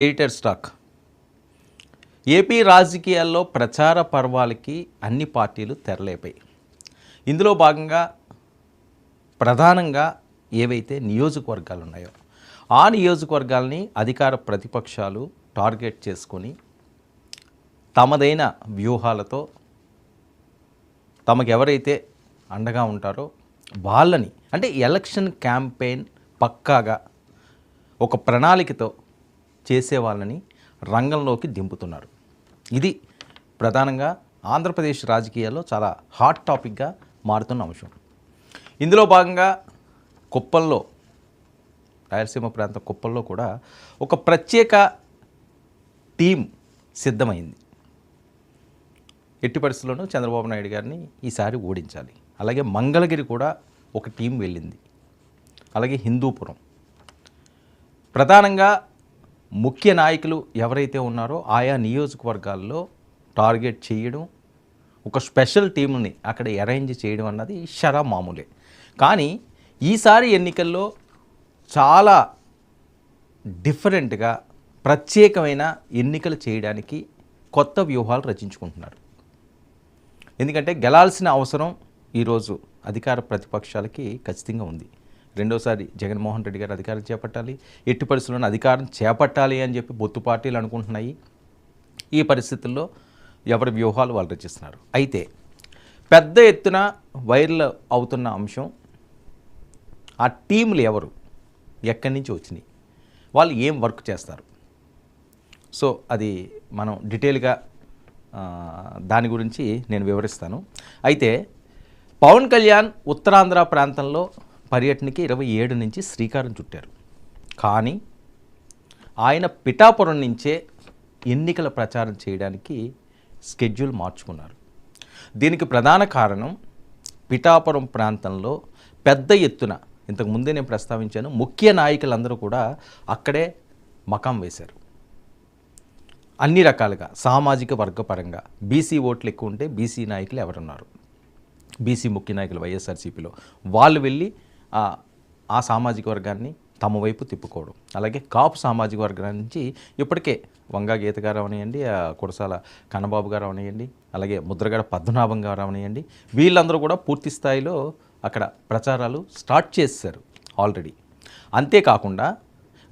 Editor stock. AP రాజకీయాల్లో ప్రచార పర్వాలకి అన్ని పార్టీలు తెరలేపాయి. ఇందులో భాగంగా ప్రధానంగా ఏవైతే నియోజకవర్గాలు ఉన్నాయో ఆ నియోజకవర్గాల్ని అధికార ప్రతిపక్షాలు టార్గెట్ చేసుకొని తమదైన వ్యూహాలతో తమకు ఎవరైతే అండగా ఉంటారో వాళ్ళని అంటే ఎలక్షన్ క్యాంపెయిన్ పక్కాగా ఒక ప్రణాళికతో చేసే వాళ్ళని రంగంలోకి దింపుతున్నారు. ఇది ప్రధానంగా ఆంధ్రప్రదేశ్ రాజకీయాల్లో చాలా హాట్ టాపిక్గా మారుతున్న అంశం. ఇందులో భాగంగా కుప్పల్లో రాయలసీమ ప్రాంతం కుప్పల్లో కూడా ఒక ప్రత్యేక టీం సిద్ధమైంది. ఎట్టి పరిస్థితుల్లోనూ చంద్రబాబు నాయుడు గారిని ఈసారి ఓడించాలి. అలాగే మంగళగిరి కూడా ఒక టీం వెళ్ళింది. అలాగే హిందూపురం. ప్రధానంగా ముఖ్య నాయకులు ఎవరైతే ఉన్నారో ఆయా నియోజకవర్గాల్లో టార్గెట్ చేయడం ఒక స్పెషల్ టీంని అక్కడ అరేంజ్ చేయడం అన్నది షరా మామూలే. కానీ ఈసారి ఎన్నికల్లో చాలా డిఫరెంట్గా ప్రత్యేకమైన ఎన్నికలు చేయడానికి కొత్త వ్యూహాలు రచించుకుంటున్నారు. ఎందుకంటే గెలాల్సిన అవసరం ఈరోజు అధికార ప్రతిపక్షాలకి ఖచ్చితంగా ఉంది. రెండోసారి జగన్మోహన్ రెడ్డి గారు అధికారం చేపట్టాలి ఎట్టి పరిస్థితుల్లో అధికారం చేపట్టాలి అని చెప్పి బొత్తు పార్టీలు అనుకుంటున్నాయి. ఈ పరిస్థితుల్లో ఎవరి వ్యూహాలు వాళ్ళు రచిస్తున్నారు? అయితే పెద్ద ఎత్తున వైరల్ అవుతున్న అంశం ఆ టీములు ఎవరు? ఎక్కడి నుంచి వచ్చినాయి? వాళ్ళు ఏం వర్క్ చేస్తారు? సో అది మనం డీటెయిల్గా దాని గురించి నేను వివరిస్తాను. అయితే పవన్ కళ్యాణ్ ఉత్తరాంధ్ర ప్రాంతంలో పర్యటనకి ఇరవై ఏడు నుంచి శ్రీకారం చుట్టారు. కానీ ఆయన పిఠాపురం నుంచే ఎన్నికల ప్రచారం చేయడానికి స్కెడ్యూల్ మార్చుకున్నారు. దీనికి ప్రధాన కారణం పిఠాపురం ప్రాంతంలో పెద్ద ఎత్తున ఇంతకు ముందే నేను ప్రస్తావించాను ముఖ్య నాయకులందరూ కూడా అక్కడే మకాం వేశారు. అన్ని రకాలుగా సామాజిక వర్గపరంగా బీసీ ఓట్లు ఎక్కువ ఉంటే బీసీ నాయకులు ఎవరున్నారు? బీసీ ముఖ్య నాయకులు వైఎస్ఆర్సీపీలో. వాళ్ళు వెళ్ళి ఆ సామాజిక వర్గాన్ని తమ వైపు తిప్పుకోవడం. అలాగే కాపు సామాజిక వర్గం నుంచి ఇప్పటికే వంగా గీత గారు అవనియండి ఆ కురసాల కన్నబాబు గారు అవనియండి అలాగే ముద్రగడ పద్మనాభం గారు అవనియండి వీళ్ళందరూ కూడా పూర్తి స్థాయిలో అక్కడ ప్రచారాలు స్టార్ట్ చేశారు ఆల్రెడీ. అంతేకాకుండా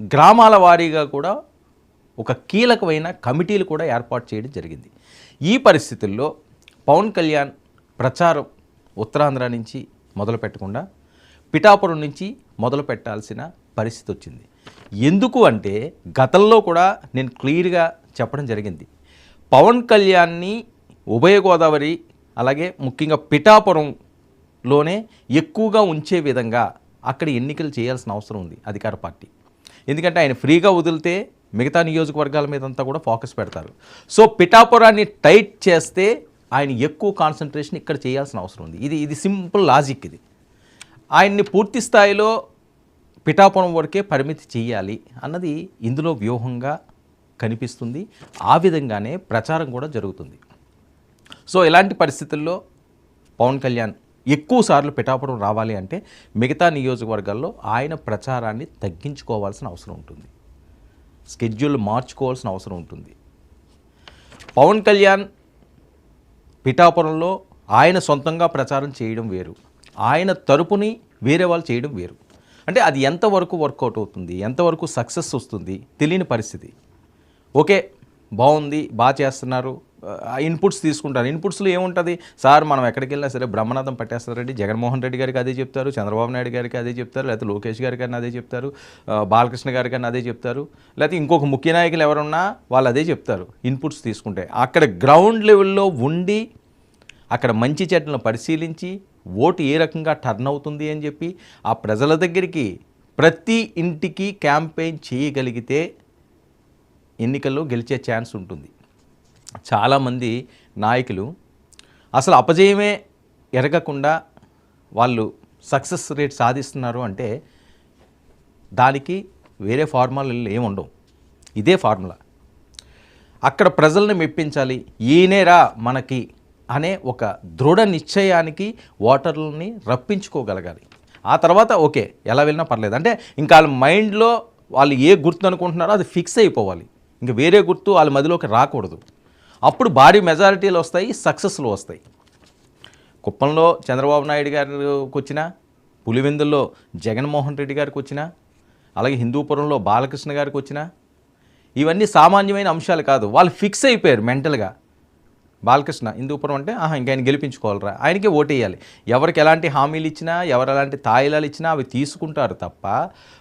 గ్రామాల వారీగా కూడా ఒక కీలకమైన కమిటీలు కూడా ఏర్పాటు చేయడం జరిగింది. ఈ పరిస్థితుల్లో పవన్ కళ్యాణ్ ప్రచారం ఉత్తరాంధ్ర నుంచి మొదలు పెట్టకుండా పిఠాపురం నుంచి మొదలు పెట్టాల్సిన పరిస్థితి వచ్చింది. ఎందుకు అంటే గతంలో కూడా నేను క్లియర్గా చెప్పడం జరిగింది. పవన్ కళ్యాణ్ని ఉభయ గోదావరి అలాగే ముఖ్యంగా పిఠాపురంలోనే ఎక్కువగా ఉంచే విధంగా అక్కడ ఎన్నికలు చేయాల్సిన అవసరం ఉంది అధికార పార్టీ. ఎందుకంటే ఆయన ఫ్రీగా వదిలితే మిగతా నియోజకవర్గాల మీద అంతా కూడా ఫోకస్ పెడతారు. సో పిఠాపురాన్ని టైట్ చేస్తే ఆయన ఎక్కువ కాన్సన్ట్రేషన్ ఇక్కడ చేయాల్సిన అవసరం ఉంది. ఇది ఇది సింపుల్ లాజిక్ ఇది. ఆయన్ని పూర్తి స్థాయిలో పిఠాపురం వరకే పరిమితి చేయాలి అన్నది ఇందులో వ్యూహంగా కనిపిస్తుంది. ఆ విధంగానే ప్రచారం కూడా జరుగుతుంది. సో ఇలాంటి పరిస్థితుల్లో పవన్ కళ్యాణ్ ఎక్కువ సార్లు పిఠాపురం రావాలి అంటే మిగతా నియోజకవర్గాల్లో ఆయన ప్రచారాన్ని తగ్గించుకోవాల్సిన అవసరం ఉంటుంది. స్కెడ్యూల్ మార్చుకోవాల్సిన అవసరం ఉంటుంది. పవన్ కళ్యాణ్ పిఠాపురంలో ఆయన సొంతంగా ప్రచారం చేయడం వేరు. ఆయన తరపుని వేరే వాళ్ళు చేయడం వేరు. అంటే అది ఎంతవరకు వర్కౌట్ అవుతుంది ఎంతవరకు సక్సెస్ వస్తుంది తెలియని పరిస్థితి. ఓకే బాగుంది బాగా చేస్తున్నారు ఆ ఇన్పుట్స్ తీసుకుంటారు. ఇన్పుట్స్లో ఏముంటుంది? సార్ మనం ఎక్కడికి వెళ్ళినా సరే బ్రహ్మనాథం పట్టేస్తారండి జగన్మోహన్ రెడ్డి గారికి అదే చెప్తారు చంద్రబాబు నాయుడు గారికి అదే చెప్తారు లేకపోతే లోకేష్ గారికి కానీ అదే చెప్తారు బాలకృష్ణ గారి కానీ అదే చెప్తారు లేకపోతే ఇంకొక ముఖ్య నాయకులు ఎవరున్నా వాళ్ళు అదే చెప్తారు ఇన్పుట్స్ తీసుకుంటే. అక్కడ గ్రౌండ్ లెవెల్లో ఉండి అక్కడ మంచి చెట్లను పరిశీలించి ఓటు ఏ రకంగా టర్న్ అవుతుంది అని చెప్పి ఆ ప్రజల దగ్గరికి ప్రతి ఇంటికి క్యాంపెయిన్ చేయగలిగితే ఎన్నికల్లో గెలిచే ఛాన్స్ ఉంటుంది. చాలామంది నాయకులు అసలు అపజయమే ఎరగకుండా వాళ్ళు సక్సెస్ రేట్ సాధిస్తున్నారు అంటే దానికి వేరే ఫార్ములాలు ఏముండవు ఇదే ఫార్ములా. అక్కడ ప్రజల్ని మెప్పించాలి. ఈయనేరా మనకి అనే ఒక దృఢ నిశ్చయానికి ఓటర్లని రప్పించుకోగలగాలి. ఆ తర్వాత ఓకే ఎలా వెళ్ళినా పర్లేదు. అంటే ఇంకా వాళ్ళ మైండ్లో వాళ్ళు ఏ గుర్తు అనుకుంటున్నారో అది ఫిక్స్ అయిపోవాలి. ఇంకా వేరే గుర్తు వాళ్ళ మదిలోకి రాకూడదు. అప్పుడు భారీ మెజారిటీలు వస్తాయి సక్సెస్లు వస్తాయి. కుప్పంలో చంద్రబాబు నాయుడు గారికి వచ్చిన పులివెందుల్లో జగన్మోహన్ రెడ్డి గారికి వచ్చిన అలాగే హిందూపురంలో బాలకృష్ణ గారికి వచ్చిన ఇవన్నీ సామాన్యమైన అంశాలు కాదు. వాళ్ళు ఫిక్స్ అయిపోయారు మెంటల్గా. బాలకృష్ణ హిందూపురం అంటే ఆహా ఇంకా ఆయన గెలిపించుకోవాలరా. ఆయనకే ఓటేయాలి. ఎవరికి ఎలాంటి హామీలు ఇచ్చినా ఎవరు ఎలాంటి తాయిలాలు ఇచ్చినా అవి తీసుకుంటారు తప్ప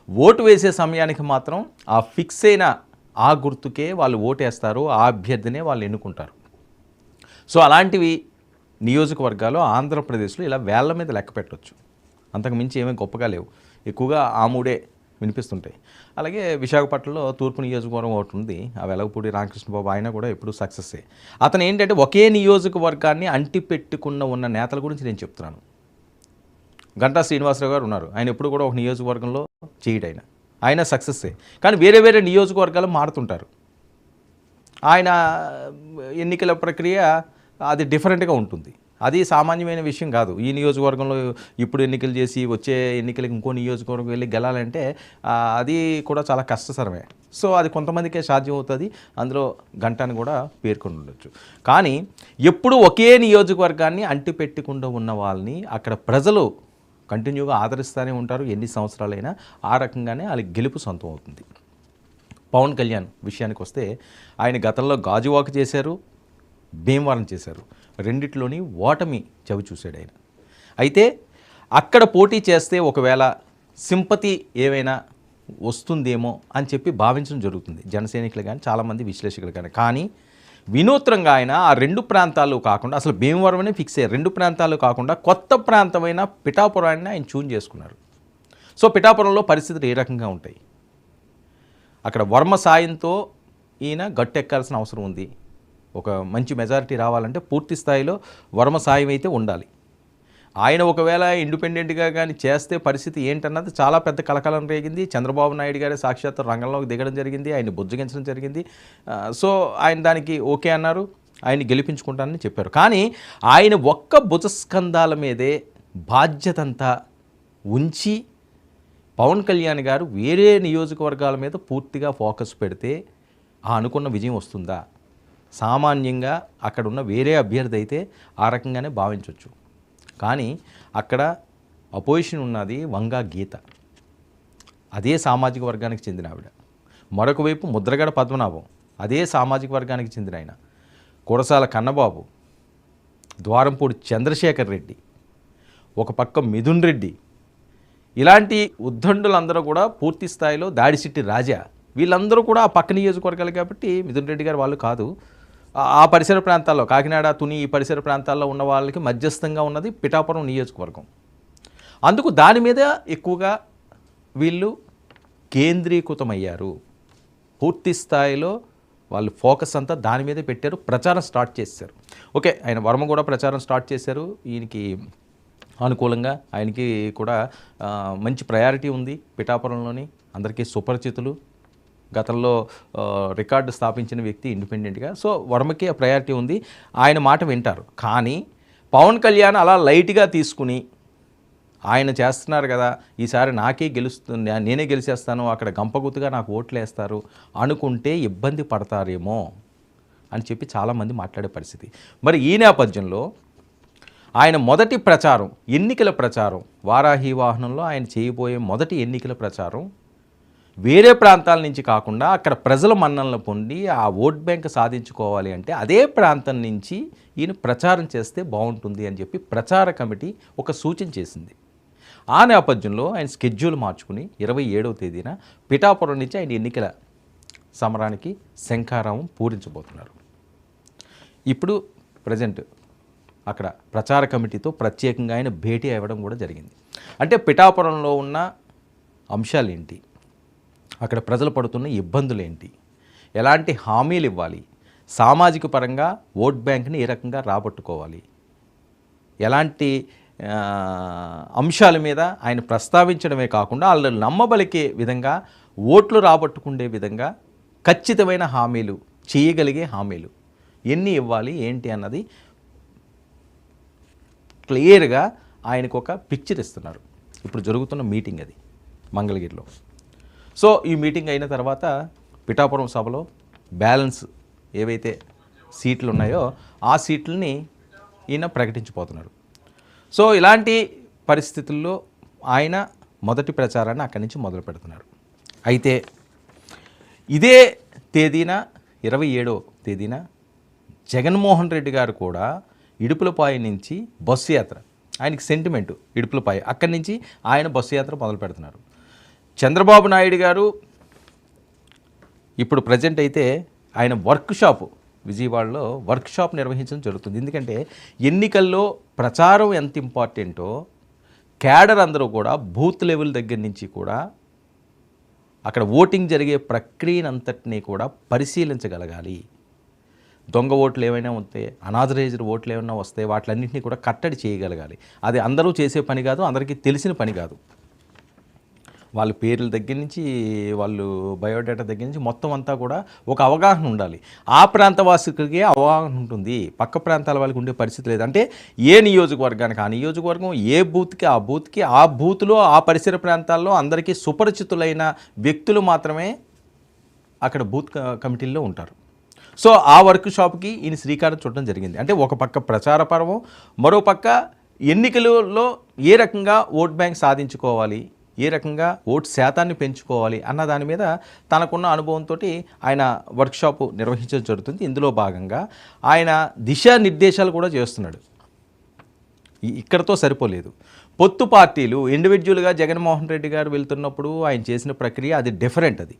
ఓటు వేసే సమయానికి మాత్రం ఆ ఫిక్స్ అయిన ఆ గుర్తుకే వాళ్ళు ఓటేస్తారు ఆ అభ్యర్థినే వాళ్ళు ఎన్నుకుంటారు. సో అలాంటివి నియోజకవర్గాలు ఆంధ్రప్రదేశ్లో ఇలా వేళ్ళ మీద లెక్క పెట్టవచ్చు అంతకు మించి ఏమీ గొప్పగా లేవు. ఎక్కువగా ఆ మూడే వినిపిస్తుంటాయి. అలాగే విశాఖపట్నంలో తూర్పు నియోజకవర్గం ఒకటి ఉంది. ఆ వెలగపూడి రామకృష్ణ బాబు ఆయన కూడా ఎప్పుడు సక్సెస్సే. అతను ఏంటంటే ఒకే నియోజకవర్గాన్ని అంటిపెట్టుకున్న ఉన్న నేతల గురించి నేను చెప్తున్నాను. గంటా శ్రీనివాసరావు గారు ఉన్నారు. ఆయన ఎప్పుడు కూడా ఒక నియోజకవర్గంలో చేయడు ఆయన సక్సెస్సే. కానీ వేరే వేరే నియోజకవర్గాలు మారుతుంటారు. ఆయన ఎన్నికల ప్రక్రియ అది డిఫరెంట్గా ఉంటుంది. అది సామాన్యమైన విషయం కాదు. ఈ నియోజకవర్గంలో ఇప్పుడు ఎన్నికలు చేసి వచ్చే ఎన్నికలకి ఇంకో నియోజకవర్గం వెళ్ళి గెలాలంటే అది కూడా చాలా కష్టతరమే. సో అది కొంతమందికే సాధ్యం అవుతుంది అందులో గంటను కూడా పేర్కొని ఉండొచ్చు. కానీ ఎప్పుడు ఒకే నియోజకవర్గాన్ని అంటిపెట్టకుండా ఉన్న వాళ్ళని అక్కడ ప్రజలు కంటిన్యూగా ఆదరిస్తూనే ఉంటారు. ఎన్ని సంవత్సరాలైనా ఆ రకంగానే వాళ్ళకి గెలుపు సొంతం అవుతుంది. పవన్ కళ్యాణ్ విషయానికి వస్తే ఆయన గతంలో గాజువాక్ చేశారు భీమవరం చేశారు. రెండిట్లోని ఓటమి చవి చూశాడు ఆయన. అయితే అక్కడ పోటీ చేస్తే ఒకవేళ సింపతి ఏవైనా వస్తుందేమో అని చెప్పి భావించడం జరుగుతుంది. జనసైనికులు కానీ చాలామంది విశ్లేషకులు కానీ కానీ వినూత్నంగా ఆయన ఆ రెండు ప్రాంతాలు కాకుండా అసలు భీమవరమనే ఫిక్స్ అయ్యారు రెండు ప్రాంతాలు కాకుండా కొత్త ప్రాంతమైన పిఠాపురాన్ని ఆయన చూన్ చేసుకున్నారు. సో పిఠాపురంలో పరిస్థితులు ఏ రకంగా ఉంటాయి? అక్కడ వర్మ సాయంతో ఈయన గట్టెక్కాల్సిన అవసరం ఉంది. ఒక మంచి మెజారిటీ రావాలంటే పూర్తి స్థాయిలో వర్మ సాయం అయితే ఉండాలి. ఆయన ఒకవేళ ఇండిపెండెంట్గా కానీ చేస్తే పరిస్థితి ఏంటన్నది చాలా పెద్ద కలకలం రేగింది. చంద్రబాబు నాయుడు గారి సాక్షాత్ రంగంలోకి దిగడం జరిగింది. ఆయన బుజ్జగించడం జరిగింది. సో ఆయన దానికి ఓకే అన్నారు. ఆయన గెలిపించుకుంటానని చెప్పారు. కానీ ఆయన ఒక్క భుజస్కంధాల మీదే బాధ్యతంతా ఉంచి పవన్ కళ్యాణ్ గారు వేరే నియోజకవర్గాల మీద పూర్తిగా ఫోకస్ పెడితే ఆ అనుకున్న విజయం వస్తుందా? సామాన్యంగా అక్కడ ఉన్న వేరే అభ్యర్థి అయితే ఆ రకంగానే భావించవచ్చు కానీ అక్కడ అపోజిషన్ ఉన్నది వంగా గీత. అదే సామాజిక వర్గానికి చెందిన ఆవిడ. మరొక వైపు ముద్రగడ పద్మనాభం. అదే సామాజిక వర్గానికి చెందిన ఆయన. కురసాల కన్నబాబు. ద్వారంపూడి చంద్రశేఖర్ రెడ్డి. ఒక పక్క మిథున్ రెడ్డి. ఇలాంటి ఉద్దండులందరూ కూడా పూర్తి స్థాయిలో దాడిసిట్టి రాజా. వీళ్ళందరూ కూడా ఆ పక్క నియోజకవర్గాలు కాబట్టి మిథున్ రెడ్డి గారు వాళ్ళు కాదు. ఆ- పరిసర ప్రాంతాల్లో కాకినాడ తుని ఈ పరిసర ప్రాంతాల్లో ఉన్న వాళ్ళకి మధ్యస్థంగా ఉన్నది పిఠాపురం నియోజకవర్గం. అందుకు దాని మీద ఎక్కువగా వీళ్ళు కేంద్రీకృతమయ్యారు. పూర్తి స్థాయిలో వాళ్ళు ఫోకస్ అంతా దాని మీదే పెట్టారు ప్రచారం స్టార్ట్ చేశారు. ఓకే ఆయన వర్మ కూడా ప్రచారం స్టార్ట్ చేశారు. ఈయనకి అనుకూలంగా ఆయనకి కూడా మంచి ప్రయారిటీ ఉంది పిఠాపురంలోని. అందరికీ సుపరిచితులు. గతంలో రికార్డు స్థాపించిన వ్యక్తి ఇండిపెండెంట్గా. సో వర్మకి ఆ ప్రయారిటీ ఉంది. ఆయన మాట వింటారు. కానీ పవన్ కళ్యాణ్ అలా లైట్గా తీసుకుని ఆయన చేస్తున్నారు కదా ఈసారి నాకే గెలుస్తుంది నేనే గెలిచేస్తాను అక్కడ గంపగుతుగా నాకు ఓట్లు వేస్తారు అనుకుంటే ఇబ్బంది పడతారేమో అని చెప్పి చాలామంది మాట్లాడే పరిస్థితి. మరి ఈ నేపథ్యంలో ఆయన మొదటి ప్రచారం ఎన్నికల ప్రచారం వారాహి వాహనంలో ఆయన చేయబోయే మొదటి ఎన్నికల ప్రచారం వేరే ప్రాంతాల నుంచి కాకుండా అక్కడ ప్రజల మన్ననలు పొంది ఆ ఓట్ బ్యాంక్ సాధించుకోవాలి అంటే అదే ప్రాంతం నుంచి ఈయన ప్రచారం చేస్తే బాగుంటుంది అని చెప్పి ప్రచార కమిటీ ఒక సూచన చేసింది. ఆ నేపథ్యంలో ఆయన స్కెడ్యూల్ మార్చుకుని ఇరవై ఏడవ తేదీన పిఠాపురం నుంచి ఆయన ఎన్నికల సమరానికి శంఖారావం పూరించబోతున్నారు. ఇప్పుడు ప్రజెంట్ అక్కడ ప్రచార కమిటీతో ప్రత్యేకంగా ఆయన భేటీ అవ్వడం కూడా జరిగింది. అంటే పిఠాపురంలో ఉన్న అంశాలు ఏంటి అక్కడ ప్రజలు పడుతున్న ఇబ్బందులు ఏంటి ఎలాంటి హామీలు ఇవ్వాలి సామాజిక పరంగా ఓట్ బ్యాంక్ని ఏ రకంగా రాబట్టుకోవాలి? ఎలాంటి అంశాల మీద ఆయన ప్రస్తావించడమే కాకుండా వాళ్ళు నమ్మబలికే విధంగా ఓట్లు రాబట్టుకునే విధంగా ఖచ్చితమైన హామీలు చేయగలిగే హామీలు ఎన్ని ఇవ్వాలి ఏంటి అన్నది క్లియర్గా ఆయనకు ఒక పిక్చర్ ఇస్తున్నారు. ఇప్పుడు జరుగుతున్న మీటింగ్ అది మంగళగిరిలో. సో ఈ మీటింగ్ అయిన తర్వాత పిఠాపురం సభలో బ్యాలెన్స్ ఏవైతే సీట్లు ఉన్నాయో ఆ సీట్లని ఈయన ప్రకటించిపోతున్నారు. సో ఇలాంటి పరిస్థితుల్లో ఆయన మొదటి ప్రచారాన్ని అక్కడి నుంచి మొదలు పెడుతున్నారు. అయితే ఇదే తేదీన ఇరవై ఏడో తేదీన జగన్మోహన్ రెడ్డి గారు కూడా ఇడుపులపాయ నుంచి బస్సు యాత్ర ఆయనకి సెంటిమెంట్ ఇడుపులపాయ అక్కడి నుంచి ఆయన బస్సు యాత్ర మొదలు పెడుతున్నారు. చంద్రబాబు నాయుడు గారు ఇప్పుడు ప్రజెంట్ అయితే ఆయన వర్క్షాప్ విజయవాడలో వర్క్ షాప్ నిర్వహించడం జరుగుతుంది. ఎందుకంటే ఎన్నికల్లో ప్రచారం ఎంత ఇంపార్టెంటో క్యాడర్ అందరూ కూడా బూత్ లెవెల్ దగ్గర నుంచి కూడా అక్కడ ఓటింగ్ జరిగే ప్రక్రియనంతటినీ కూడా పరిశీలించగలగాలి. దొంగ ఓట్లు ఏమైనా ఉంటే అనాథరైజ్డ్ ఓట్లు ఏమైనా వస్తే వాటిలన్నింటినీ కూడా కట్టడి చేయగలగాలి. అది అందరూ చేసే పని కాదు అందరికీ తెలిసిన పని కాదు. వాళ్ళ పేర్ల దగ్గర నుంచి వాళ్ళు బయోడేటా దగ్గర నుంచి మొత్తం అంతా కూడా ఒక అవగాహన ఉండాలి. ఆ ప్రాంత వాసికులకే అవగాహన ఉంటుంది. పక్క ప్రాంతాల వాళ్ళకి ఉండే పరిస్థితి లేదు. అంటే ఏ నియోజకవర్గానికి ఆ నియోజకవర్గం ఏ బూత్కి ఆ బూత్కి ఆ బూత్లో ఆ పరిసర ప్రాంతాల్లో అందరికీ సుపరిచితులైన వ్యక్తులు మాత్రమే అక్కడ బూత్ క- కమిటీల్లో ఉంటారు. సో ఆ వర్క్ షాప్కి ఈయన శ్రీకారం చూడడం జరిగింది. అంటే ఒక పక్క ప్రచార పర్వం మరో పక్క ఎన్నికలలో ఏ రకంగా ఓట్ బ్యాంక్ సాధించుకోవాలి? ఏ రకంగా ఓటు శాతాన్ని పెంచుకోవాలి అన్న దాని మీద తనకున్న అనుభవంతో ఆయన వర్క్షాప్ నిర్వహించడం జరుగుతుంది. ఇందులో భాగంగా ఆయన దిశానిర్దేశాలు కూడా చేస్తున్నాడు. ఇక్కడతో సరిపోలేదు. పొత్తు పార్టీలు ఇండివిజువల్గా జగన్మోహన్ రెడ్డి గారు వెళ్తున్నప్పుడు ఆయన చేసిన ప్రక్రియ అది డిఫరెంట్ అది.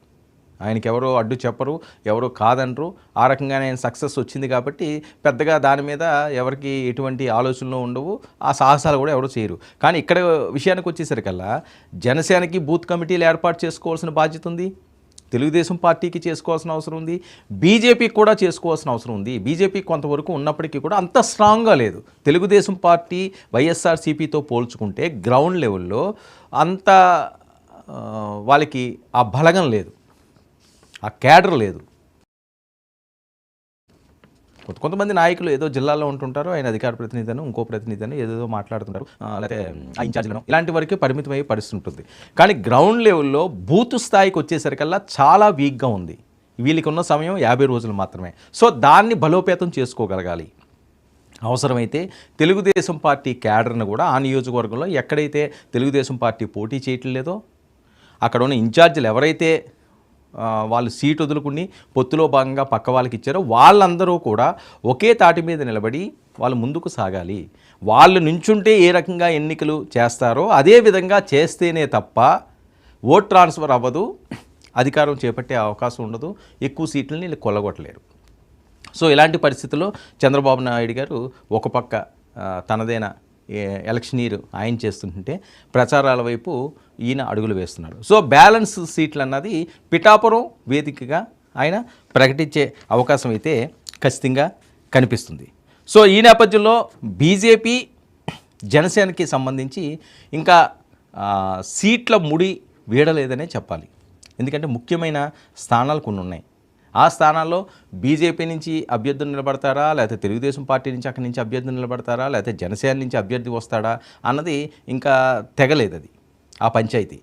ఆయనకి ఎవరో అడ్డు చెప్పరు ఎవరో కాదనరు. ఆ రకంగానే ఆయన సక్సెస్ వచ్చింది కాబట్టి పెద్దగా దాని మీద ఎవరికి ఎటువంటి ఆలోచనలు ఉండవు ఆ సాహసాలు కూడా ఎవరు చేయరు. కానీ ఇక్కడ విషయానికి వచ్చేసరికల్లా జనసేనకి బూత్ కమిటీలు ఏర్పాటు చేసుకోవాల్సిన బాధ్యత ఉంది తెలుగుదేశం పార్టీకి చేసుకోవాల్సిన అవసరం ఉంది బీజేపీకి కూడా చేసుకోవాల్సిన అవసరం ఉంది. బీజేపీ కొంతవరకు ఉన్నప్పటికీ కూడా అంత స్ట్రాంగ్గా లేదు. తెలుగుదేశం పార్టీ వైఎస్ఆర్సీపీతో పోల్చుకుంటే గ్రౌండ్ లెవెల్లో అంత వాళ్ళకి ఆ బలగం లేదు. ఆ క్యాడర్ లేదు. కొంత కొంతమంది నాయకులు ఏదో జిల్లాలో ఉంటుంటారు ఆయన అధికార ప్రతినిధిను ఇంకో ప్రతినిధిని ఏదేదో మాట్లాడుతుంటారు లేకపోతే ఆ ఇన్ఛార్జ్లను. ఇలాంటి వరకే పరిమితం అయ్యే పరిస్థితి ఉంటుంది కానీ గ్రౌండ్ లెవెల్లో బూత్ స్థాయికి వచ్చేసరికల్లా చాలా వీక్గా ఉంది. వీళ్ళకి ఉన్న సమయం యాభై రోజులు మాత్రమే. సో దాన్ని బలోపేతం చేసుకోగలగాలి. అవసరమైతే తెలుగుదేశం పార్టీ క్యాడర్ను కూడా ఆ నియోజకవర్గంలో ఎక్కడైతే తెలుగుదేశం పార్టీ పోటీ చేయటం లేదో అక్కడ ఉన్న ఇన్ఛార్జీలు ఎవరైతే వాళ్ళు సీట్ వదులుకుని పొత్తులో భాగంగా పక్క వాళ్ళకి ఇచ్చారో వాళ్ళందరూ కూడా ఒకే తాటి మీద నిలబడి వాళ్ళు ముందుకు సాగాలి. వాళ్ళు నుంచుంటే ఏ రకంగా ఎన్నికలు చేస్తారో అదే విధంగా చేస్తేనే తప్ప ఓట్ ట్రాన్స్ఫర్ అవ్వదు అధికారం చేపట్టే అవకాశం ఉండదు ఎక్కువ సీట్లని వీళ్ళు కొల్లగొట్టలేరు. సో ఇలాంటి పరిస్థితుల్లో చంద్రబాబు నాయుడు గారు ఒక పక్క తనదైన ఎలక్షనీర్ ఆయన చేస్తుంటే ప్రచారాల వైపు ఈయన అడుగులు వేస్తున్నాడు. సో బ్యాలెన్స్ సీట్లు అన్నది పిఠాపురం వేదికగా ఆయన ప్రకటించే అవకాశం అయితే ఖచ్చితంగా కనిపిస్తుంది. సో ఈ నేపథ్యంలో బీజేపీ జనసేనకి సంబంధించి ఇంకా సీట్ల ముడి వీడలేదనే చెప్పాలి. ఎందుకంటే ముఖ్యమైన స్థానాలు కొన్ని ఉన్నాయి ఆ స్థానాల్లో బీజేపీ నుంచి అభ్యర్థులు నిలబడతారా? లేకపోతే తెలుగుదేశం పార్టీ నుంచి అక్కడి నుంచి అభ్యర్థి నిలబడతారా? లేకపోతే జనసేన నుంచి అభ్యర్థి వస్తాడా? అన్నది ఇంకా తెగలేదు అది ఆ పంచాయతీ.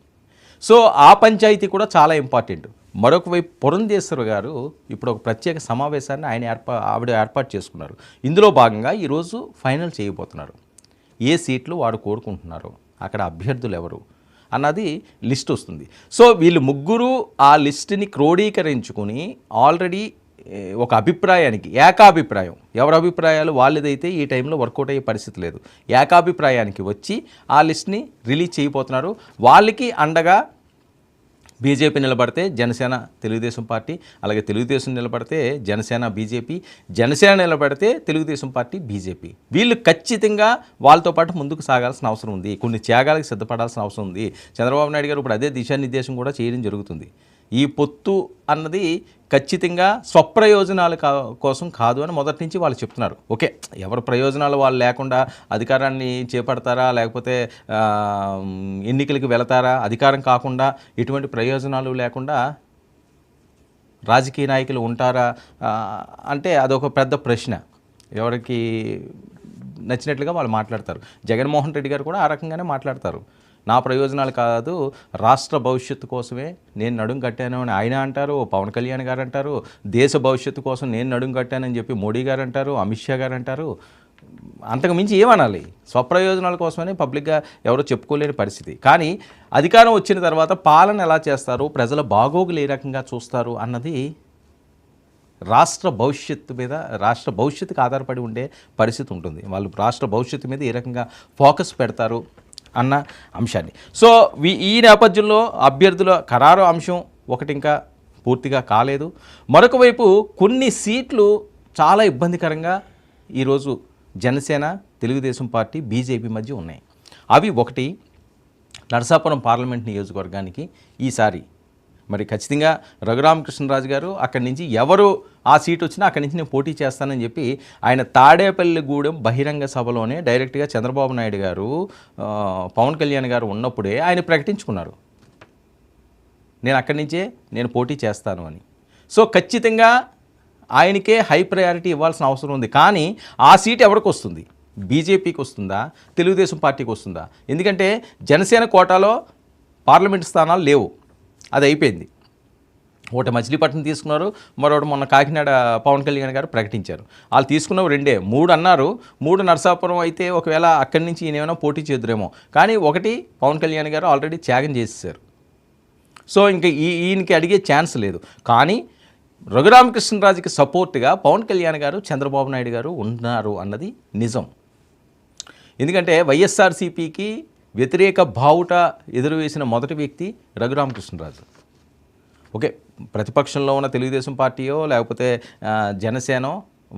సో ఆ పంచాయతీ కూడా చాలా ఇంపార్టెంట్. మరొక వైపు పురంధేశ్వర్ గారు ఇప్పుడు ఒక ప్రత్యేక సమావేశాన్ని ఆయన ఏర్పా ఆవిడ ఏర్పాటు చేసుకున్నారు. ఇందులో భాగంగా ఈరోజు ఫైనల్ చేయబోతున్నారు. ఏ సీట్లు వాడు కోరుకుంటున్నారు. అక్కడ అభ్యర్థులు ఎవరు? అన్నది లిస్ట్ వస్తుంది. సో వీళ్ళు ముగ్గురు ఆ లిస్ట్ని క్రోడీకరించుకుని ఆల్రెడీ ఒక అభిప్రాయానికి ఏకాభిప్రాయం. ఎవరి అభిప్రాయాలు వాళ్ళదైతే ఈ టైంలో వర్కౌట్ అయ్యే పరిస్థితి లేదు. ఏకాభిప్రాయానికి వచ్చి ఆ లిస్ట్ని రిలీజ్ చేయబోతున్నారు. వాళ్ళకి అండగా బీజేపీ నిలబడితే జనసేన తెలుగుదేశం పార్టీ అలాగే తెలుగుదేశం నిలబడితే జనసేన బీజేపీ జనసేన నిలబడితే తెలుగుదేశం పార్టీ బీజేపీ. వీళ్ళు ఖచ్చితంగా వాళ్ళతో పాటు ముందుకు సాగాల్సిన అవసరం ఉంది. కొన్ని త్యాగాలకు సిద్ధపడాల్సిన అవసరం ఉంది. చంద్రబాబు నాయుడు గారు ఇప్పుడు అదే దిశానిర్దేశం కూడా చేయడం జరుగుతుంది. ఈ పొత్తు అన్నది ఖచ్చితంగా స్వప్రయోజనాల కా- కోసం కాదు అని మొదటి నుంచి వాళ్ళు చెప్తున్నారు. ఓకే ఎవరి ప్రయోజనాలు వాళ్ళు లేకుండా అధికారాన్ని చేపడతారా లేకపోతే ఎన్నికలకు వెళతారా అధికారం కాకుండా ఎటువంటి ప్రయోజనాలు లేకుండా రాజకీయ నాయకులు ఉంటారా అంటే అదొక పెద్ద ప్రశ్న. ఎవరికి నచ్చినట్లుగా వాళ్ళు మాట్లాడతారు. జగన్మోహన్ రెడ్డి గారు కూడా ఆ రకంగానే మాట్లాడతారు. నా ప్రయోజనాలు కాదు రాష్ట్ర భవిష్యత్తు కోసమే నేను నడుం కట్టాను అని ఆయన అంటారు పవన్ కళ్యాణ్ గారు అంటారు దేశ భవిష్యత్తు కోసం నేను నడుం కట్టానని చెప్పి మోడీ గారు అంటారు అమిత్ షా గారు అంటారు. అంతకు మించి ఏమనాలి? స్వప్రయోజనాల కోసమని పబ్లిక్గా ఎవరో చెప్పుకోలేని పరిస్థితి. కానీ అధికారం వచ్చిన తర్వాత పాలన ఎలా చేస్తారు ప్రజల బాగోగులు ఏ రకంగా చూస్తారు అన్నది రాష్ట్ర భవిష్యత్తు మీద రాష్ట్ర భవిష్యత్తుకు ఆధారపడి ఉండే పరిస్థితి ఉంటుంది. వాళ్ళు రాష్ట్ర భవిష్యత్తు మీద ఏ రకంగా ఫోకస్ పెడతారు అన్న అంశాన్ని. సో ఈ నేపథ్యంలో అభ్యర్థుల ఖరారు అంశం ఒకటి ఇంకా పూర్తిగా కాలేదు. మరొక వైపు కొన్ని సీట్లు చాలా ఇబ్బందికరంగా ఈరోజు జనసేన తెలుగుదేశం పార్టీ బీజేపీ మధ్య ఉన్నాయి. అవి ఒకటి నరసాపురం పార్లమెంట్ నియోజకవర్గానికి ఈసారి మరి ఖచ్చితంగా రఘురామకృష్ణరాజు గారు అక్కడి నుంచి ఎవరు ఆ సీట్ వచ్చినా అక్కడి నుంచి నేను పోటీ చేస్తానని చెప్పి ఆయన తాడేపల్లిగూడెం బహిరంగ సభలోనే డైరెక్ట్గా చంద్రబాబు నాయుడు గారు పవన్ కళ్యాణ్ గారు ఉన్నప్పుడే ఆయన ప్రకటించుకున్నారు. నేను అక్కడి నుంచే నేను పోటీ చేస్తాను అని. సో ఖచ్చితంగా ఆయనకే హై ప్రయారిటీ ఇవ్వాల్సిన అవసరం ఉంది. కానీ ఆ సీట్ ఎవరికి వస్తుంది? బీజేపీకి వస్తుందా? తెలుగుదేశం పార్టీకి వస్తుందా? ఎందుకంటే జనసేన కోటాలో పార్లమెంట్ స్థానాలు లేవు. అది అయిపోయింది ఒకటి మచిలీపట్నం తీసుకున్నారు మరొకటి మొన్న కాకినాడ పవన్ కళ్యాణ్ గారు ప్రకటించారు. వాళ్ళు తీసుకున్నవి రెండే. మూడు అన్నారు. మూడు నరసాపురం అయితే ఒకవేళ అక్కడి నుంచి ఈయన ఏమైనా పోటీ చేద్దరేమో. కానీ ఒకటి పవన్ కళ్యాణ్ గారు ఆల్రెడీ త్యాగం చేసేసారు. సో ఇంకా ఈ ఈయనకి అడిగే ఛాన్స్ లేదు. కానీ రఘురామకృష్ణరాజుకి సపోర్ట్గా పవన్ కళ్యాణ్ గారు చంద్రబాబు నాయుడు గారు ఉన్నారు అన్నది నిజం. ఎందుకంటే వైఎస్ఆర్సీపీకి వ్యతిరేక బావుట ఎదురువేసిన మొదటి వ్యక్తి రఘురామకృష్ణరాజు. ఓకే ప్రతిపక్షంలో ఉన్న తెలుగుదేశం పార్టీయో లేకపోతే జనసేనో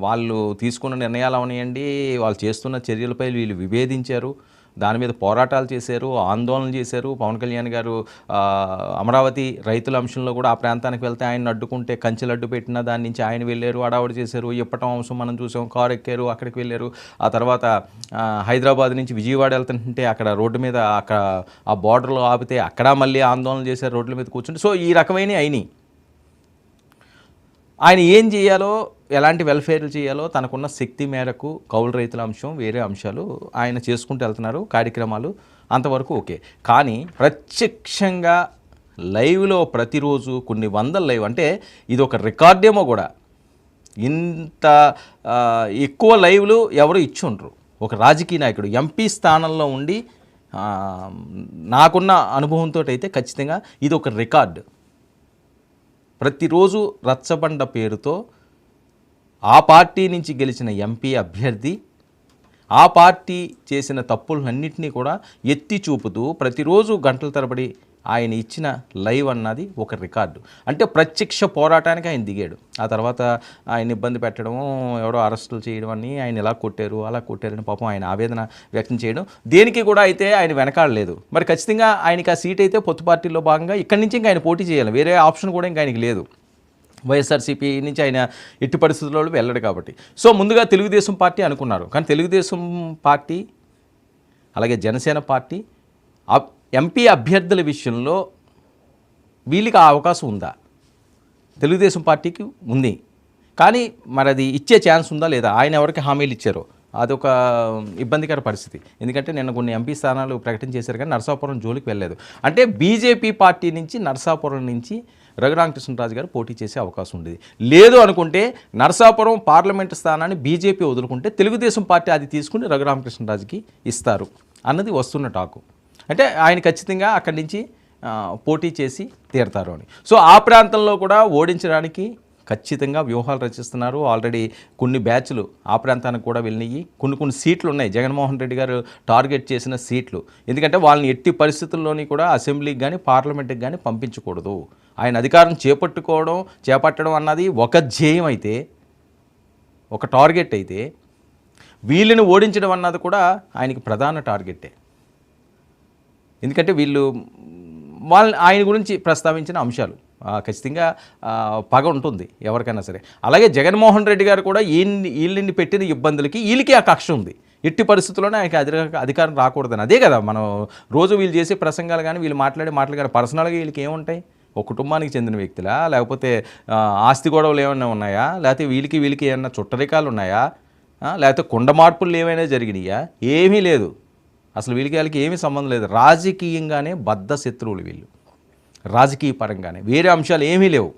వాళ్ళు తీసుకున్న నిర్ణయాలు అవనియండి వాళ్ళు చేస్తున్న చర్యలపై వీళ్ళు విభేదించారు. దాని మీద పోరాటాలు చేశారు ఆందోళన చేశారు. పవన్ కళ్యాణ్ గారు అమరావతి రైతుల అంశంలో కూడా ఆ ప్రాంతానికి వెళ్తే ఆయన అడ్డుకుంటే కంచెలు అడ్డు పెట్టిన దాని నుంచి ఆయన వెళ్ళారు అడావుడు చేశారు. ఇప్పటం అంశం మనం చూసాం కారు ఎక్కారు అక్కడికి వెళ్ళారు. ఆ తర్వాత హైదరాబాద్ నుంచి విజయవాడ వెళ్తుంటే అక్కడ రోడ్డు మీద అక్కడ ఆ బార్డర్లో ఆపితే అక్కడ మళ్ళీ ఆందోళన చేశారు రోడ్ల మీద కూర్చుంటే. సో ఈ రకమైన అయినాయి. ఆయన ఏం చేయాలో ఎలాంటి వెల్ఫేర్లు చేయాలో తనకున్న శక్తి మేరకు కౌలు రైతుల అంశం వేరే అంశాలు ఆయన చేసుకుంటూ వెళ్తున్నారు కార్యక్రమాలు అంతవరకు ఓకే. కానీ ప్రత్యక్షంగా లైవ్లో ప్రతిరోజు కొన్ని వందల లైవ్ అంటే ఇది ఒక రికార్డేమో కూడా. ఇంత ఎక్కువ లైవ్లు ఎవరు ఇచ్చుండ్రు? ఒక రాజకీయ నాయకుడు ఎంపీ స్థానంలో ఉండి నాకున్న అనుభవంతో అయితే ఖచ్చితంగా ఇది ఒక రికార్డు. ప్రతిరోజు రచ్చబండ పేరుతో ఆ పార్టీ నుంచి గెలిచిన ఎంపీ అభ్యర్థి ఆ పార్టీ చేసిన తప్పులన్నింటినీ కూడా ఎత్తి చూపుతూ ప్రతిరోజు గంటల తరబడి ఆయన ఇచ్చిన లైవ్ అన్నది ఒక రికార్డు. అంటే ప్రత్యక్ష పోరాటానికి ఆయన దిగాడు. ఆ తర్వాత ఆయన ఇబ్బంది పెట్టడము ఎవడో అరెస్టులు చేయడం అని ఆయన ఇలా కొట్టారు అలా కొట్టారని పాపం ఆయన ఆవేదన వ్యక్తం చేయడం. దేనికి కూడా అయితే ఆయన వెనకాడలేదు మరి ఖచ్చితంగా ఆయనకి ఆ సీట్ అయితే పొత్తు పార్టీలో భాగంగా ఇక్కడి నుంచి ఇంకా ఆయన పోటీ చేయాలి. వేరే ఆప్షన్ కూడా ఇంకా ఆయనకి లేదు. వైఎస్ఆర్సీపీ నుంచి ఆయన ఎట్టి పరిస్థితుల్లో వెళ్ళడు కాబట్టి. సో ముందుగా తెలుగుదేశం పార్టీ అనుకున్నారు. కానీ తెలుగుదేశం పార్టీ అలాగే జనసేన పార్టీ ఎంపీ అభ్యర్థుల విషయంలో వీళ్ళకి ఆ అవకాశం ఉందా? తెలుగుదేశం పార్టీకి ఉంది. కానీ మరి అది ఇచ్చే ఛాన్స్ ఉందా లేదా? ఆయన ఎవరికి హామీలు ఇచ్చారో? అదొక ఇబ్బందికర పరిస్థితి. ఎందుకంటే నిన్న కొన్ని ఎంపీ స్థానాలు ప్రకటన చేశారు కానీ నరసాపురం జోలికి వెళ్ళలేదు. అంటే బీజేపీ పార్టీ నుంచి నరసాపురం నుంచి రఘురామకృష్ణరాజు గారు పోటీ చేసే అవకాశం ఉండేది. లేదు అనుకుంటే నరసాపురం పార్లమెంటు స్థానాన్ని బీజేపీ వదులుకుంటే తెలుగుదేశం పార్టీ అది తీసుకుని రఘురామకృష్ణరాజుకి ఇస్తారు అన్నది వస్తున్న టాకు. అంటే ఆయన ఖచ్చితంగా అక్కడి నుంచి పోటీ చేసి తీరతారు అని. సో ఆ ప్రాంతంలో కూడా ఓడించడానికి ఖచ్చితంగా వ్యూహాలు రచిస్తున్నారు. ఆల్రెడీ కొన్ని బ్యాచ్లు ఆ ప్రాంతానికి కూడా వెళ్ళినాయి. కొన్ని కొన్ని సీట్లు ఉన్నాయి. జగన్మోహన్ రెడ్డి గారు టార్గెట్ చేసిన సీట్లు. ఎందుకంటే వాళ్ళని ఎట్టి పరిస్థితుల్లోని కూడా అసెంబ్లీకి కానీ పార్లమెంట్కి కానీ పంపించకూడదు. ఆయన అధికారం చేపట్టుకోవడం చేపట్టడం అన్నది ఒక ధ్యేయం అయితే ఒక టార్గెట్ అయితే వీళ్ళని ఓడించడం అన్నది కూడా ఆయనకి ప్రధాన టార్గెటే ఎందుకంటే వీళ్ళు వాళ్ళ ఆయన గురించి ప్రస్తావించిన అంశాలు. ఖచ్చితంగా పగ ఉంటుంది ఎవరికైనా సరే. అలాగే జగన్మోహన్ రెడ్డి గారు కూడా ఈయన్ని వీళ్ళని పెట్టిన ఇబ్బందులకి వీళ్ళకి ఆ కక్ష ఉంది. ఎట్టి పరిస్థితుల్లోనే ఆయనకి అధిక అధికారం రాకూడదని. అదే కదా మనం రోజు వీళ్ళు చేసే ప్రసంగాలు కానీ వీళ్ళు మాట్లాడే మాటలు కానీ పర్సనల్గా వీళ్ళకి ఏముంటాయి? ఒక కుటుంబానికి చెందిన వ్యక్తులా? లేకపోతే ఆస్తి గొడవలు ఏమైనా ఉన్నాయా? లేకపోతే వీళ్ళకి వీళ్ళకి ఏమైనా చుట్టరికాలు ఉన్నాయా? లేకపోతే కుండ మార్పులు ఏమైనా జరిగినాయా? ఏమీ లేదు. అసలు వీళ్ళకి వాళ్ళకి ఏమీ సంబంధం లేదు. రాజకీయంగానే బద్ధ శత్రువులు వీళ్ళు. రాజకీయ పరంగానే. వేరే అంశాలు ఏమీ లేవు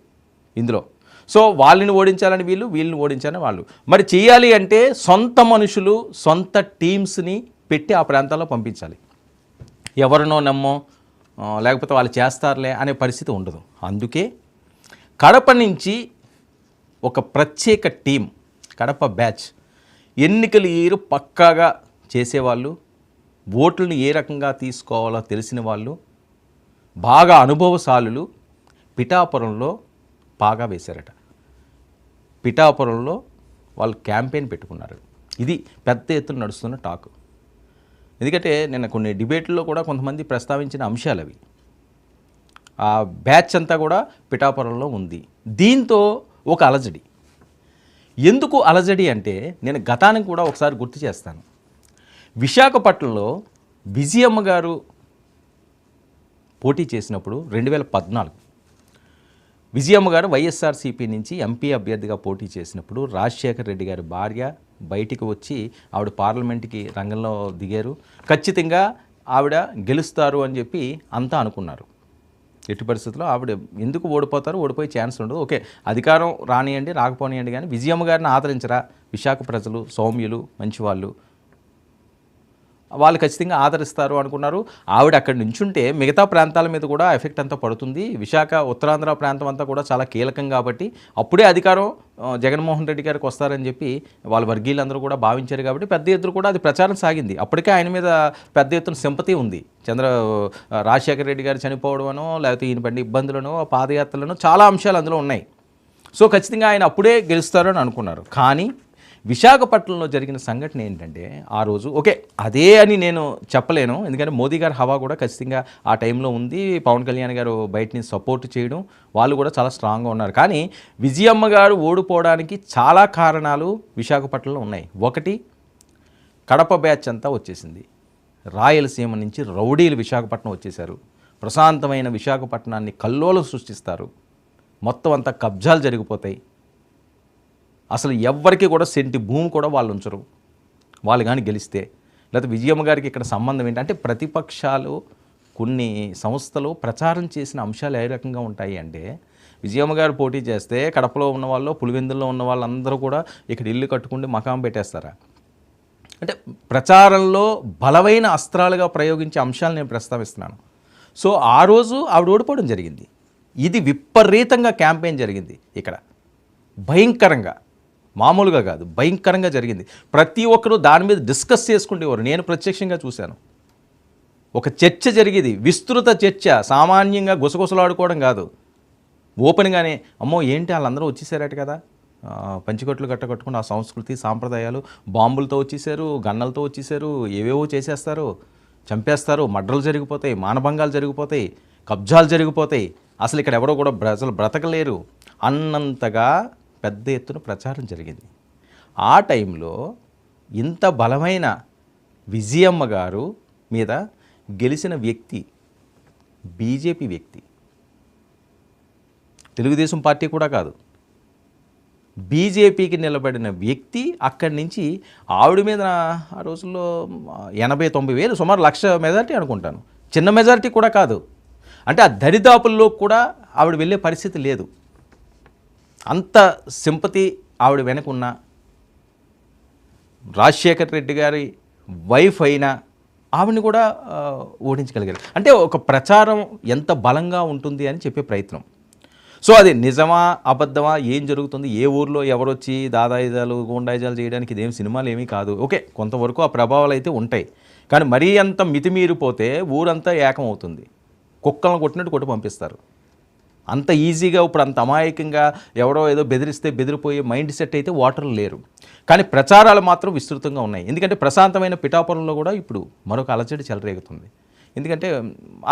ఇందులో. సో వాళ్ళని ఓడించాలని వీళ్ళు వీళ్ళని ఓడించాలని వాళ్ళు. మరి చేయాలి అంటే సొంత మనుషులు సొంత టీమ్స్ని పెట్టి ఆ ప్రాంతాల్లో పంపించాలి. ఎవరినో నమ్మో లేకపోతే వాళ్ళు చేస్తారులే అనే పరిస్థితి ఉండదు. అందుకే కడప నుంచి ఒక ప్రత్యేక టీం కడప బ్యాచ్ ఎన్నికలు ఏరు పక్కాగా చేసేవాళ్ళు ఓట్లను ఏ రకంగా తీసుకోవాలో తెలిసిన వాళ్ళు బాగా అనుభవశాలులు పిఠాపురంలో బాగా వేశారట. పిఠాపురంలో వాళ్ళు క్యాంపెయిన్ పెట్టుకున్నారు. ఇది పెద్ద ఎత్తున నడుస్తున్న టాక్. ఎందుకంటే నిన్న కొన్ని డిబేట్లో కూడా కొంతమంది ప్రస్తావించిన అంశాలు అవి. ఆ బ్యాచ్ అంతా కూడా పిఠాపురంలో ఉంది. దీంతో ఒక అలజడి. ఎందుకు అలజడి అంటే నేను గతానికి కూడా ఒకసారి గుర్తు చేస్తాను. విశాఖపట్నంలో విజయమ్మ గారు పోటీ చేసినప్పుడు రెండు వేల పద్నాలుగు విజయమ్మ గారు వైఎస్ఆర్సీపీ నుంచి ఎంపీ అభ్యర్థిగా పోటీ చేసినప్పుడు రాజశేఖర్ రెడ్డి గారి భార్య బయటికి వచ్చి ఆవిడ పార్లమెంట్కి రంగంలో దిగారు. ఖచ్చితంగా ఆవిడ గెలుస్తారు అని చెప్పి అంతా అనుకున్నారు. ఎట్టి పరిస్థితుల్లో ఆవిడ ఎందుకు ఓడిపోతారు ఓడిపోయే ఛాన్స్ ఉండదు. ఓకే అధికారం రానియండి రాకపోనియండి కానీ విజయమ్మ గారిని ఆదరించరా? విశాఖ ప్రజలు సౌమ్యులు మంచివాళ్ళు వాళ్ళు ఖచ్చితంగా ఆదరిస్తారు అనుకున్నారు. ఆవిడ అక్కడి నుంచుంటే మిగతా ప్రాంతాల మీద కూడా ఎఫెక్ట్ అంతా పడుతుంది. విశాఖ ఉత్తరాంధ్ర ప్రాంతం అంతా కూడా చాలా కీలకం కాబట్టి అప్పుడే అధికారం జగన్మోహన్ రెడ్డి గారికి వస్తారని చెప్పి వాళ్ళ వర్గీయులందరూ కూడా భావించారు కాబట్టి పెద్ద ఎత్తున కూడా అది ప్రచారం సాగింది. అప్పటికే ఆయన మీద పెద్ద ఎత్తున సింపతి ఉంది. చంద్ర రాజశేఖర రెడ్డి గారు చనిపోవడమనో లేకపోతే ఈయన పడిన ఇబ్బందులను పాదయాత్రలను చాలా అంశాలు అందులో ఉన్నాయి. సో ఖచ్చితంగా ఆయన అప్పుడే గెలుస్తారు అని అనుకున్నారు. కానీ విశాఖపట్నంలో జరిగిన సంఘటన ఏంటంటే ఆ రోజు ఓకే అదే అని నేను చెప్పలేను. ఎందుకంటే మోదీ గారి హవా కూడా ఖచ్చితంగా ఆ టైంలో ఉంది. పవన్ కళ్యాణ్ గారు బయట నుంచి సపోర్ట్ చేయడం వాళ్ళు కూడా చాలా స్ట్రాంగ్గా ఉన్నారు. కానీ విజయమ్మ గారు ఓడిపోవడానికి చాలా కారణాలు విశాఖపట్నంలో ఉన్నాయి. ఒకటి కడప బ్యాచ్ అంతా వచ్చేసింది. రాయలసీమ నుంచి రౌడీలు విశాఖపట్నం వచ్చేశారు. ప్రశాంతమైన విశాఖపట్నాన్ని కల్లోలం సృష్టిస్తారు. మొత్తం అంతా కబ్జాలు జరిగిపోతాయి. అసలు ఎవ్వరికి కూడా సెంటి భూమి కూడా వాళ్ళు ఉంచరు. వాళ్ళు కానీ గెలిస్తే. లేకపోతే విజయమ్మ గారికి ఇక్కడ సంబంధం ఏంటంటే ప్రతిపక్షాలు కొన్ని సంస్థలు ప్రచారం చేసిన అంశాలు ఏ రకంగా ఉంటాయి అంటే విజయమ్మ గారు పోటీ చేస్తే కడపలో ఉన్న వాళ్ళు పులివెందుల్లో ఉన్న వాళ్ళందరూ కూడా ఇక్కడ ఇల్లు కట్టుకుంటే మకాం పెట్టేస్తారా? అంటే ప్రచారంలో బలమైన అస్త్రాలుగా ప్రయోగించే అంశాలు నేను ప్రస్తావిస్తున్నాను. సో ఆ రోజు ఆవిడ ఓడిపోవడం జరిగింది. ఇది విపరీతంగా క్యాంపెయిన్ జరిగింది ఇక్కడ. భయంకరంగా. మామూలుగా కాదు భయంకరంగా జరిగింది. ప్రతి ఒక్కరూ దాని మీద డిస్కస్ చేసుకుంటేవారు నేను ప్రత్యక్షంగా చూశాను. ఒక చర్చ జరిగేది విస్తృత చర్చ సామాన్యంగా గుసగుసలాడుకోవడం కాదు. ఓపెన్గానే అమ్మో ఏంటి వాళ్ళందరూ వచ్చేసారట కదా? పంచికొట్లు గట్ట కట్టుకుని ఆ సంస్కృతి సాంప్రదాయాలు బాంబులతో వచ్చేసారు గన్నలతో వచ్చేసారు ఏవేవో చేసేస్తారు. చంపేస్తారు మడ్రలు జరిగిపోతాయి మానభంగాలు జరిగిపోతాయి కబ్జాలు జరిగిపోతాయి. అసలు ఇక్కడ ఎవరో కూడా ప్రజలు బ్రతకలేరు. అన్నంతగా పెద్ద ఎత్తున ప్రచారం జరిగింది. ఆ టైంలో ఇంత బలమైన విజయమ్మ గారు మీద గెలిచిన వ్యక్తి బీజేపీ వ్యక్తి తెలుగుదేశం పార్టీ కూడా కాదు బీజేపీకి నిలబడిన వ్యక్తి అక్కడి నుంచి ఆవిడ మీద ఆ రోజుల్లో ఎనభై తొంభై వేలు సుమారు లక్ష మెజారిటీ అనుకుంటాను. చిన్న మెజారిటీ కూడా కాదు. అంటే ఆ దరిదాపుల్లో కూడా ఆవిడ వెళ్ళే పరిస్థితి లేదు. అంత సింపతి ఆవిడ వెనకున్న రాజశేఖర్ రెడ్డి గారి వైఫ్ అయినా ఆవిడని కూడా ఓడించగలిగారు. అంటే ఒక ప్రచారం ఎంత బలంగా ఉంటుంది అని చెప్పే ప్రయత్నం. సో అది నిజమా అబద్ధమా ఏం జరుగుతుంది ఏ ఊర్లో ఎవరొచ్చి దాదాయిజాలు గూండాయిజాలు చేయడానికి ఇదేం సినిమాలు ఏమీ కాదు. ఓకే కొంతవరకు ఆ ప్రభావాలు అయితే ఉంటాయి. కానీ మరీ అంత మితిమీరిపోతే ఊరంతా ఏకమవుతుంది. కుక్కలను కొట్టినట్టు కొట్టి పంపిస్తారు. అంత ఈజీగా ఇప్పుడు అంత అమాయకంగా ఎవరో ఏదో బెదిరిస్తే బెదిరిపోయే మైండ్ సెట్ అయితే ఓటర్లు లేరు. కానీ ప్రచారాలు మాత్రం విస్తృతంగా ఉన్నాయి. ఎందుకంటే ప్రశాంతమైన పిఠాపురంలో కూడా ఇప్పుడు మరొక అలజడి చెలరేగుతుంది. ఎందుకంటే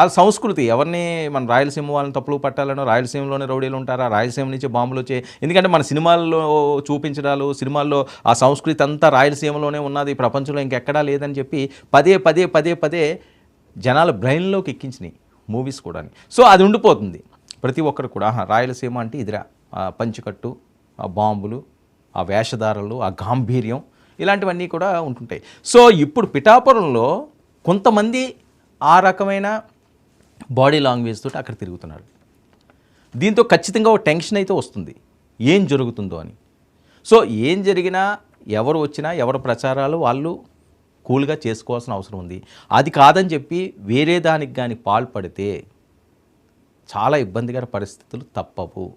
ఆ సంస్కృతి ఎవరిని మన రాయలసీమ వాళ్ళని తప్పులు పట్టాలనో రాయలసీమలోనే రౌడీలు ఉంటారా రాయలసీమ నుంచి బాంబులు వచ్చే ఎందుకంటే మన సినిమాల్లో చూపించడాలు సినిమాల్లో ఆ సంస్కృతి అంతా రాయలసీమలోనే ఉన్నది ప్రపంచంలో ఇంకెక్కడా లేదని చెప్పి పదే పదే పదే పదే జనాల బ్రెయిన్లోకి ఎక్కించినాయి మూవీస్ కూడా సో అది ఉండిపోతుంది. ప్రతి ఒక్కరు కూడా ఆహా, రాయలసీమ అంటే ఇదిరా పంచికట్టు పంచుకట్టు ఆ బాంబులు ఆ వేషధారలు ఆ గాంభీర్యం ఇలాంటివన్నీ కూడా ఉంటుంటాయి. సో ఇప్పుడు పిఠాపురంలో కొంతమంది ఆ రకమైన బాడీ లాంగ్వేజ్ తోటి అక్కడ తిరుగుతున్నారు. దీంతో ఖచ్చితంగా ఒక టెన్షన్ అయితే వస్తుంది. ఏం జరుగుతుందో అని. సో ఏం జరిగినా ఎవరు వచ్చినా ఎవరి ప్రచారాలు వాళ్ళు కూల్గా చేసుకోవాల్సిన అవసరం ఉంది. అది కాదని చెప్పి వేరే దానికి కానీ పాల్పడితే చాలా ఇబ్బందికర పరిస్థితులు తప్పవు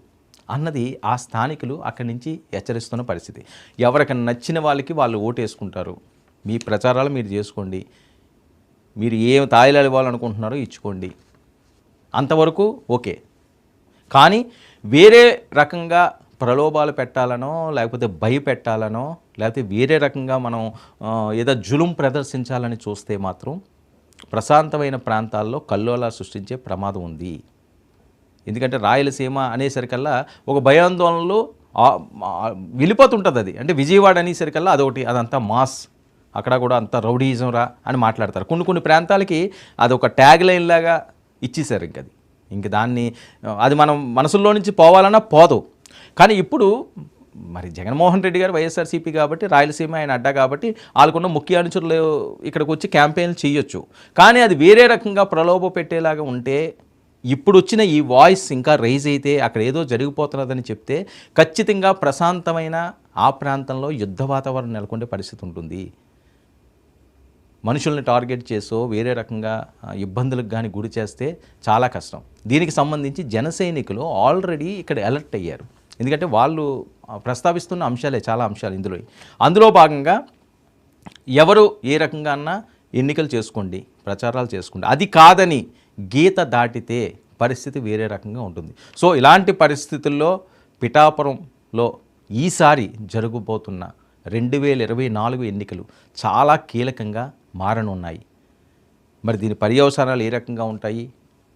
అన్నది ఆ స్థానికులు అక్కడి నుంచి హెచ్చరిస్తున్న పరిస్థితి. ఎవరికైనా నచ్చిన వాళ్ళకి వాళ్ళు ఓటేసుకుంటారు. మీ ప్రచారాలు మీరు చేసుకోండి. మీరు ఏం తాయిలాలు ఇవ్వాలనుకుంటున్నారో ఇచ్చుకోండి. అంతవరకు ఓకే. కానీ వేరే రకంగా ప్రలోభాలు పెట్టాలనో లేకపోతే భయపెట్టాలనో లేకపోతే వేరే రకంగా మనం ఏదో జులుం ప్రదర్శించాలని చూస్తే మాత్రం ప్రశాంతమైన ప్రాంతాల్లో కల్లోలా సృష్టించే ప్రమాదం ఉంది. ఎందుకంటే రాయలసీమ అనేసరికల్లా ఒక భయాందోళనలో వెళ్ళిపోతుంటుంది అది అంటే విజయవాడ అనేసరికల్లా అదొకటి అదంతా మాస్. అక్కడ కూడా అంత రౌడీజం రా అని మాట్లాడతారు. కొన్ని కొన్ని ప్రాంతాలకి అది ఒక ట్యాగ్ లైన్ లాగా ఇచ్చేసారు ఇంక అది ఇంక దాన్ని అది మనం మనసులో నుంచి పోవాలన్నా పోదు. కానీ ఇప్పుడు మరి జగన్మోహన్ రెడ్డి గారు వైఎస్ఆర్సీపీ కాబట్టి రాయలసీమ ఆయన అడ్డా కాబట్టి వాళ్ళకున్న ముఖ్య అనుచరులు ఇక్కడికి వచ్చి క్యాంపెయిన్లు చేయొచ్చు. కానీ అది వేరే రకంగా ప్రలోభ పెట్టేలాగా ఉంటే ఇప్పుడు వచ్చిన ఈ వాయిస్ ఇంకా రైజ్ అయితే అక్కడ ఏదో జరిగిపోతున్నదని చెప్తే ఖచ్చితంగా ప్రశాంతమైన ఆ ప్రాంతంలో యుద్ధ వాతావరణం నెలకొండే పరిస్థితి ఉంటుంది. మనుషుల్ని టార్గెట్ చేసో వేరే రకంగా ఇబ్బందులకు కానీ గురి చేస్తే చాలా కష్టం. దీనికి సంబంధించి జన సైనికులు ఆల్రెడీ ఇక్కడ అలర్ట్ అయ్యారు. ఎందుకంటే వాళ్ళు ప్రస్తావిస్తున్న అంశాలే చాలా అంశాలు ఇందులో అందులో భాగంగా ఎవరు ఏ రకంగా అన్నా ఎన్నికలు చేసుకోండి ప్రచారాలు చేసుకోండి. అది కాదని గీత దాటితే పరిస్థితి వేరే రకంగా ఉంటుంది. సో ఇలాంటి పరిస్థితుల్లో పిఠాపురంలో ఈసారి జరగబోతున్న రెండు వేల ఇరవై నాలుగు ఎన్నికలు చాలా కీలకంగా మారనున్నాయి. మరి దీని పర్యవసానాలు ఏ రకంగా ఉంటాయి?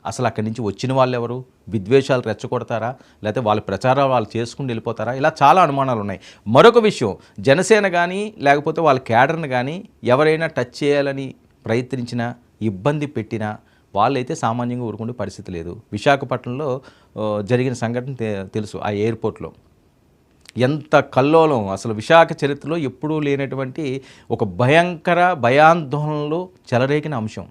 అసలు అక్కడి నుంచి వచ్చిన వాళ్ళు ఎవరు? విద్వేషాలు రెచ్చగొడతారా? లేకపోతే వాళ్ళ ప్రచారాలు వాళ్ళు చేసుకుని వెళ్ళిపోతారా? ఇలా చాలా అనుమానాలు ఉన్నాయి. మరొక విషయం జనసేన కానీ లేకపోతే వాళ్ళ క్యాడర్ని కానీ ఎవరైనా టచ్ చేయాలని ప్రయత్నించినా ఇబ్బంది పెట్టినా వాళ్ళైతే సామాన్యంగా ఊరుకునే పరిస్థితి లేదు. విశాఖపట్నంలో జరిగిన సంఘటన తెలుసు ఆ ఎయిర్పోర్ట్లో. ఎంత కల్లోలం! అసలు విశాఖ చరిత్రలో ఎప్పుడూ లేనటువంటి ఒక భయంకర భయాందోళనలు చెలరేగిన అంశం.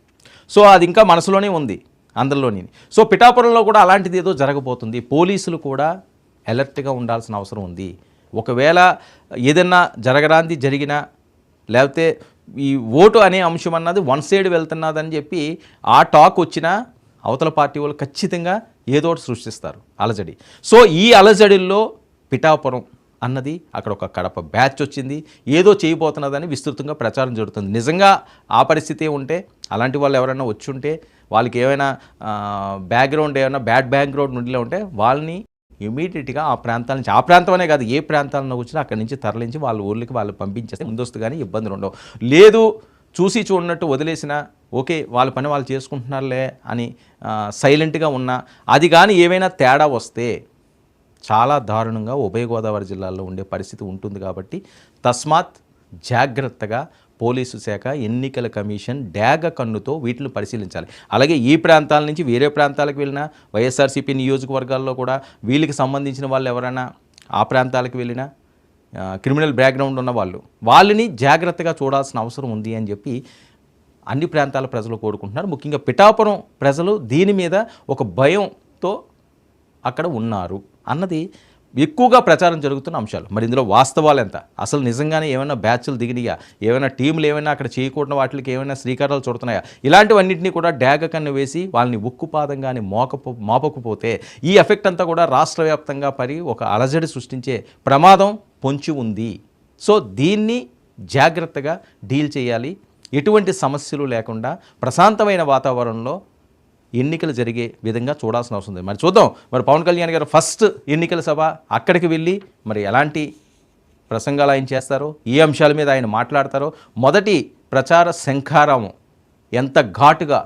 సో అది ఇంకా మనసులోనే ఉంది అందరిలోని. సో పిఠాపురంలో కూడా అలాంటిది ఏదో జరగబోతుంది. పోలీసులు కూడా అలర్ట్గా ఉండాల్సిన అవసరం ఉంది. ఒకవేళ ఏదన్నా జరగరాంది జరిగినా లేకపోతే ఈ ఓటు అనే అంశం అన్నది వన్ సైడ్ వెళ్తున్నదని చెప్పి ఆ టాక్ వచ్చినా అవతల పార్టీ వాళ్ళు ఖచ్చితంగా ఏదో ఒకటి సృష్టిస్తారు అలజడి. సో ఈ అలజడిల్లో పిఠాపురం అన్నది అక్కడ ఒక కడప బ్యాచ్ వచ్చింది. ఏదో చేయబోతున్నదని విస్తృతంగా ప్రచారం జరుగుతుంది. నిజంగా ఆ పరిస్థితి ఉంటే అలాంటి వాళ్ళు ఎవరైనా వచ్చి ఉంటే వాళ్ళకి ఏమైనా బ్యాక్గ్రౌండ్ ఏమైనా బ్యాడ్ బ్యాక్గ్రౌండ్ నుండిలో ఉంటే వాళ్ళని ఇమీడియట్గా ఆ ప్రాంతాల నుంచి ఆ ప్రాంతమనే కాదు ఏ ప్రాంతాలను వచ్చినా అక్కడి నుంచి తరలించి వాళ్ళ ఊర్లకి వాళ్ళు పంపించేస్తే ముందస్తు కానీ ఇబ్బందులు ఉండవు. లేదు చూసి చూడనట్టు వదిలేసిన ఓకే వాళ్ళ పని వాళ్ళు చేసుకుంటున్నారులే అని సైలెంట్గా ఉన్నా అది కానీ ఏమైనా తేడా వస్తే చాలా దారుణంగా ఉభయ గోదావరి జిల్లాల్లో ఉండే పరిస్థితి ఉంటుంది కాబట్టి తస్మాత్ జాగ్రత్తగా పోలీసు శాఖ ఎన్నికల కమిషన్ డాగ కన్నుతో వీటిని పరిశీలించాలి. అలాగే ఈ ప్రాంతాల నుంచి వేరే ప్రాంతాలకు వెళ్ళినా వైఎస్ఆర్సీపీ నియోజకవర్గాల్లో కూడా వీళ్ళకి సంబంధించిన వాళ్ళు ఎవరైనా ఆ ప్రాంతాలకు వెళ్ళినా క్రిమినల్ బ్యాక్గ్రౌండ్ ఉన్న వాళ్ళు వాళ్ళని జాగ్రత్తగా చూడాల్సిన అవసరం ఉంది అని చెప్పి అన్ని ప్రాంతాల ప్రజలు కోరుకుంటున్నారు. ముఖ్యంగా పిఠాపురం ప్రజలు దీని మీద ఒక భయంతో అక్కడ ఉన్నారు. అన్నది ఎక్కువగా ప్రచారం జరుగుతున్న అంశాలు. మరి ఇందులో వాస్తవాలు ఎంత? అసలు నిజంగానే ఏమైనా బ్యాచ్లు దిగినాయా? ఏమైనా టీంలు ఏమైనా అక్కడ చేయకూడని వాటికి ఏమైనా శ్రీకారాలు చుడుతున్నాయా? ఇలాంటివన్నింటినీ కూడా డ్యాగ కన్ను వేసి వాళ్ళని ఉక్కుపాదంగాని మోకపో మోపకపోతే ఈ ఎఫెక్ట్ అంతా కూడా రాష్ట్ర వ్యాప్తంగా పరి ఒక అలజడి సృష్టించే ప్రమాదం పొంచి ఉంది. సో దీన్ని జాగ్రత్తగా డీల్ చేయాలి. ఎటువంటి సమస్యలు లేకుండా ప్రశాంతమైన వాతావరణంలో ఎన్నికలు జరిగే విధంగా చూడాల్సిన అవసరం ఉంది. మరి చూద్దాం. మరి పవన్ కళ్యాణ్ గారు ఫస్ట్ ఎన్నికల సభ అక్కడికి వెళ్ళి మరి ఎలాంటి ప్రసంగాలు ఆయన చేస్తారో ఏ అంశాల మీద ఆయన మాట్లాడతారో మొదటి ప్రచార శంఖారామం ఎంత ఘాటుగా